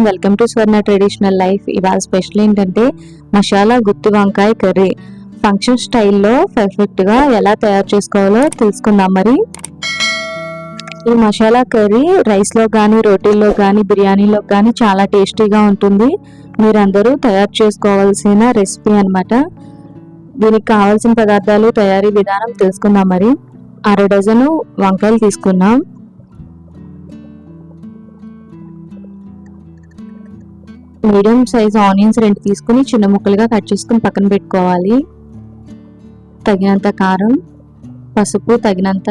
Morning welcome to Swarna traditional life ఇవాళ special ఏంటంటే మసాలా గుత్తి వంకాయ కర్రీ. ఫంక్షన్ స్టైల్లో పర్ఫెక్ట్గా ఎలా తయారు చేసుకోవాలో తెలుసుకుందాం మరి. ఈ మసాలా కర్రీ రైస్లో కానీ రోటీల్లో కానీ బిర్యానీలో కానీ చాలా టేస్టీగా ఉంటుంది. మీరందరూ తయారు చేసుకోవాల్సిన రెసిపీ అన్నమాట. దీనికి కావాల్సిన పదార్థాలు తయారీ విధానం తెలుసుకుందాం మరి. అర డజను వంకాయలు తీసుకున్నాం మీడియం సైజ్ ఆనియన్స్ రెండు తీసుకుని చిన్న ముక్కలుగా కట్ చేసుకుని పక్కన పెట్టుకోవాలి. తగినంత కారం పసుపు తగినంత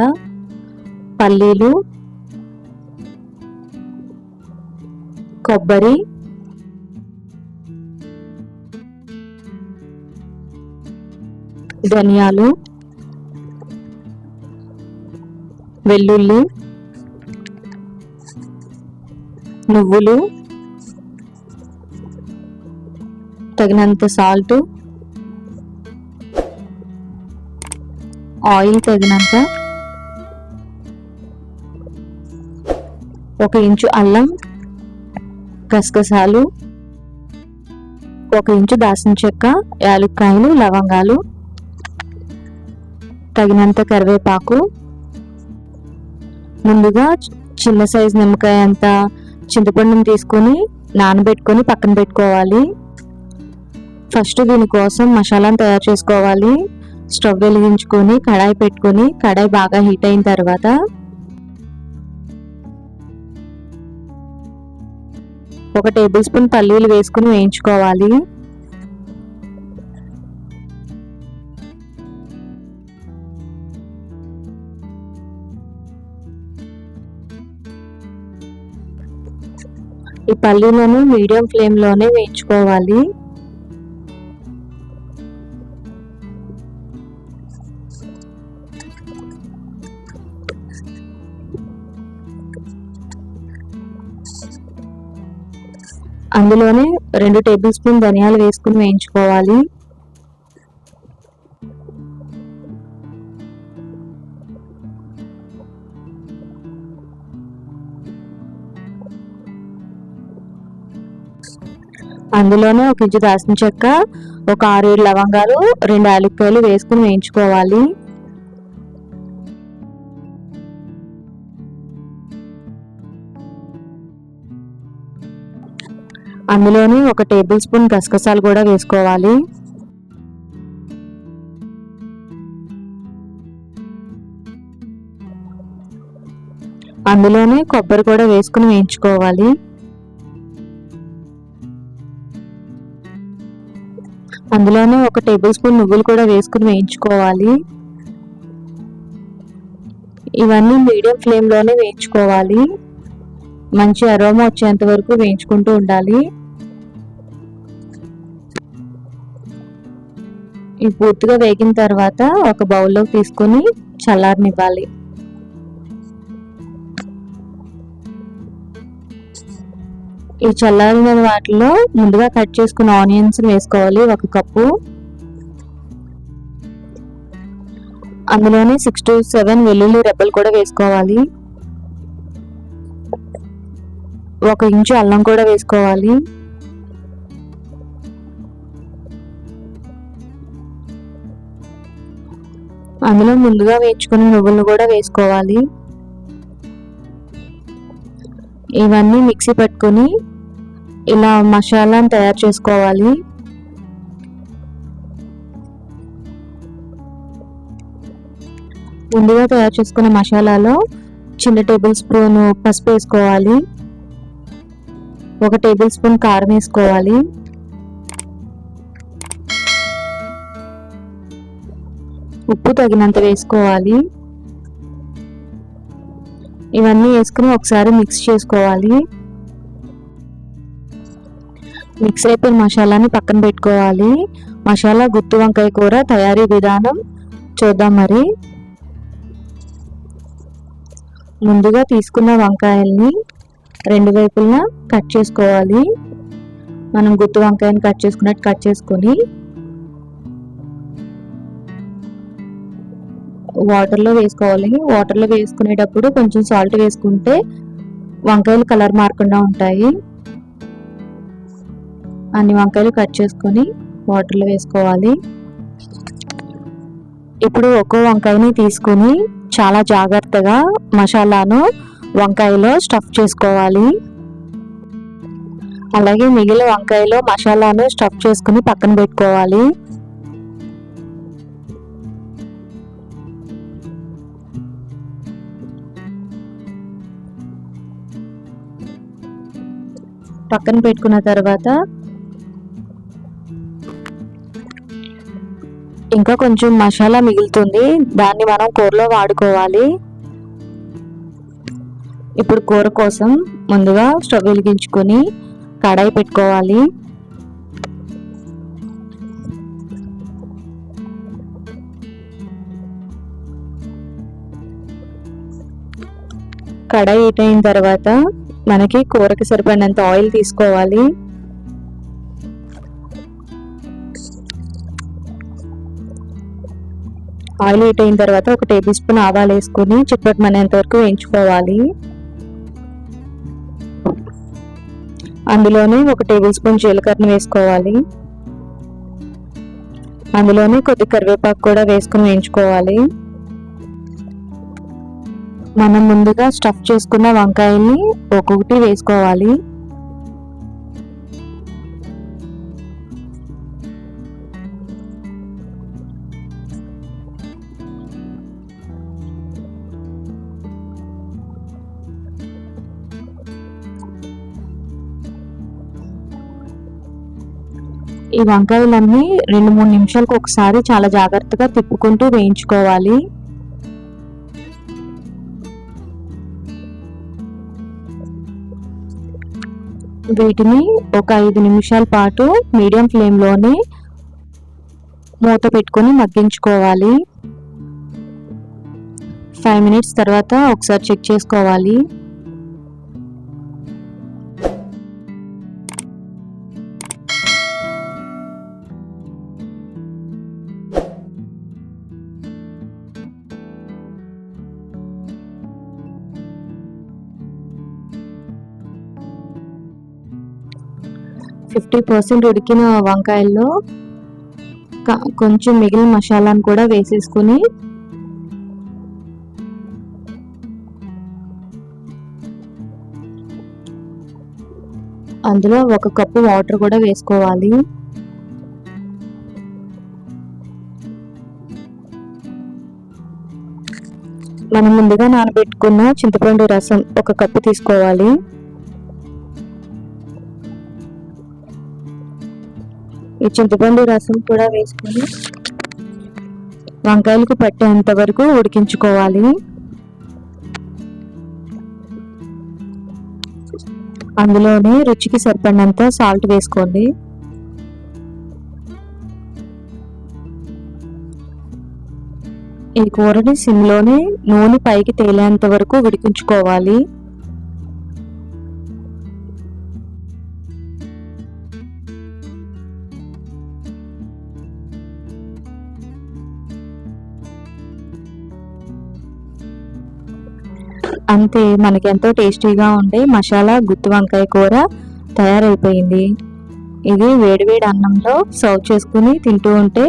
పల్లీలు కొబ్బరి ధనియాలు వెల్లుల్లి నువ్వులు తగినంత సాల్ట్ ఆయిల్ తగినంత ఒక ఇంచు అల్లం గసగసాలు ఒక ఇంచు దాసిన చెక్క యాలుక్కాయలు లవంగాలు తగినంత కరివేపాకు. ముందుగా చిన్న సైజు నిమ్మకాయ అంత చింతపండుని తీసుకొని నానబెట్టుకొని పక్కన పెట్టుకోవాలి. ఫస్ట్ దీనికోసం మసాలాను తయారు చేసుకోవాలి. స్టవ్ వెలిగించుకొని కడాయి పెట్టుకొని కడాయి బాగా హీట్ అయిన తర్వాత ఒక టేబుల్ స్పూన్ పల్లీలు వేసుకుని వేయించుకోవాలి. ఈ పల్లీలను మీడియం ఫ్లేమ్లోనే వేయించుకోవాలి. అందులోనే రెండు టేబుల్ స్పూన్ ధనియాలు వేసుకుని వేయించుకోవాలి. అందులోనే ఒక ఇంచు దాసిన చెక్క ఒక ఆరు ఏడు లవంగాలు రెండు యాలక్కాయలు వేసుకుని వేయించుకోవాలి. అందులోనే ఒక టేబుల్ స్పూన్ గసగసాలు కూడా వేసుకోవాలి. అందులోనే కొబ్బరి కూడా వేసుకుని వేయించుకోవాలి. అందులోనే ఒక టేబుల్ స్పూన్ నువ్వులు కూడా వేసుకుని వేయించుకోవాలి. ఇవన్నీ మీడియం ఫ్లేమ్లోనే వేయించుకోవాలి. మంచి అరోమా వచ్చేంత వరకు వేయించుకుంటూ ఉండాలి. ఇవి పూర్తిగా వేగిన తర్వాత ఒక బౌల్లోకి తీసుకొని చల్లారనివ్వాలి. ఈ చల్లారిన వాటిలో ముందుగా కట్ చేసుకున్న ఆనియన్స్ వేసుకోవాలి ఒక కప్పు. అందులోనే సిక్స్ టు సెవెన్ వెల్లుల్లి రెబ్బలు కూడా వేసుకోవాలి. ఒక ఇంచు అల్లం కూడా వేసుకోవాలి. అందులో ముందుగా వేయించుకున్న నువ్వులను కూడా వేసుకోవాలి. ఇవన్నీ మిక్సీ పట్టుకొని ఇలా మసాలాను తయారు చేసుకోవాలి. ముందుగా తయారు చేసుకున్న మసాలాలో చిన్న టేబుల్ స్పూన్ పసుపు వేసుకోవాలి. ఒక టేబుల్ స్పూన్ కారం వేసుకోవాలి. ఉప్పు తగినంత వేసుకోవాలి. ఇవన్నీ వేసుకుని ఒకసారి మిక్స్ చేసుకోవాలి. మిక్స్ అయిపోయిన మసాలాని పక్కన పెట్టుకోవాలి. మసాలా గుత్తి వంకాయ కూర తయారీ విధానం చూద్దాం మరి. ముందుగా తీసుకున్న వంకాయల్ని రెండు వైపులా కట్ చేసుకోవాలి. మనం గుత్తి వంకాయని కట్ చేసుకున్నట్టు కట్ చేసుకొని వాటర్లో వేసుకోవాలి. వాటర్లో వేసుకునేటప్పుడు కొంచెం సాల్ట్ వేసుకుంటే వంకాయలు కలర్ మారకుండా ఉంటాయి. అన్ని వంకాయలు కట్ చేసుకొని వాటర్లో వేసుకోవాలి. ఇప్పుడు ఒక్కో వంకాయని తీసుకొని చాలా జాగ్రత్తగా మసాలాను వంకాయలో స్టఫ్ చేసుకోవాలి. అలాగే మిగిలిన వంకాయలో మసాలాను స్టఫ్ చేసుకుని పక్కన పెట్టుకోవాలి. పక్కన పెట్టుకున్న తర్వాత ఇంకా కొంచెం మసాలా మిగులుతుంది. దాన్ని మనం కూరలో వాడుకోవాలి. ఇప్పుడు కూర కోసం ముందుగా స్టవ్ వెలిగించుకొని కడాయి పెట్టుకోవాలి. కడాయి హీట్ అయిన తర్వాత మనకి కూరకి సరిపడినంత ఆయిల్ తీసుకోవాలి. ఆయిల్ హీట్ అయిన తర్వాత ఒక టేబుల్ స్పూన్ ఆవాలు వేసుకుని చిప్పటి మనేంత వరకు వేయించుకోవాలి. అందులోనే ఒక టేబుల్ స్పూన్ జీలకర్రను వేసుకోవాలి. అందులోనే కొద్ది కరివేపాకు కూడా వేసుకుని వేయించుకోవాలి. మనం ముందుగా స్టఫ్ చేసుకున్న వంకాయల్ని ఒక్కొక్కటి వేసుకోవాలి. ఈ వంకాయలన్నీ రెండు మూడు నిమిషాలకు ఒకసారి చాలా జాగ్రత్తగా తిప్పుకుంటూ వేయించుకోవాలి. వీటిని ఒక ఐదు నిమిషాల పాటు మీడియం ఫ్లేమ్లోనే మూత పెట్టుకొని మగ్గించుకోవాలి. ఫైవ్ మినిట్స్ తర్వాత ఒకసారి చెక్ చేసుకోవాలి. ఫిఫ్టీ పర్సెంట్ ఉడికిన వంకాయల్లో కొంచెం మిగిలిన మసాలాను కూడా వేసేసుకుని అందులో ఒక కప్పు వాటర్ కూడా వేసుకోవాలి. మనం ముందుగా నానబెట్టుకున్న చింతపండు రసం ఒక కప్పు తీసుకోవాలి. ఈ చింతపండు రసం కూడా వేసుకొని వంకాయలకు పట్టేంత వరకు ఉడికించుకోవాలి. అందులోనే రుచికి సరిపడినంత సాల్ట్ వేసుకోండి. ఈ కూరని సిమ్లోనే నూనె పైకి తేలేంత వరకు ఉడికించుకోవాలి. అంతే మనకి ఎంతో టేస్టీగా ఉండే మసాలా గుత్తి వంకాయ కూర తయారైపోయింది. ఇది వేడివేడి అన్నంలో సర్వ్ చేసుకుని తింటూ ఉంటే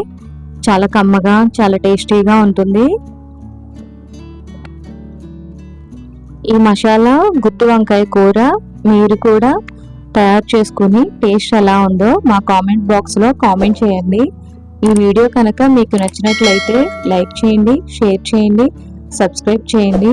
చాలా కమ్మగా చాలా టేస్టీగా ఉంటుంది. ఈ మసాలా గుత్తి వంకాయ కూర మీరు కూడా తయారు చేసుకుని టేస్ట్ ఎలా ఉందో మా కామెంట్ బాక్స్లో కామెంట్ చేయండి. ఈ వీడియో కనుక మీకు నచ్చినట్లయితే లైక్ చేయండి షేర్ చేయండి సబ్స్క్రైబ్ చేయండి.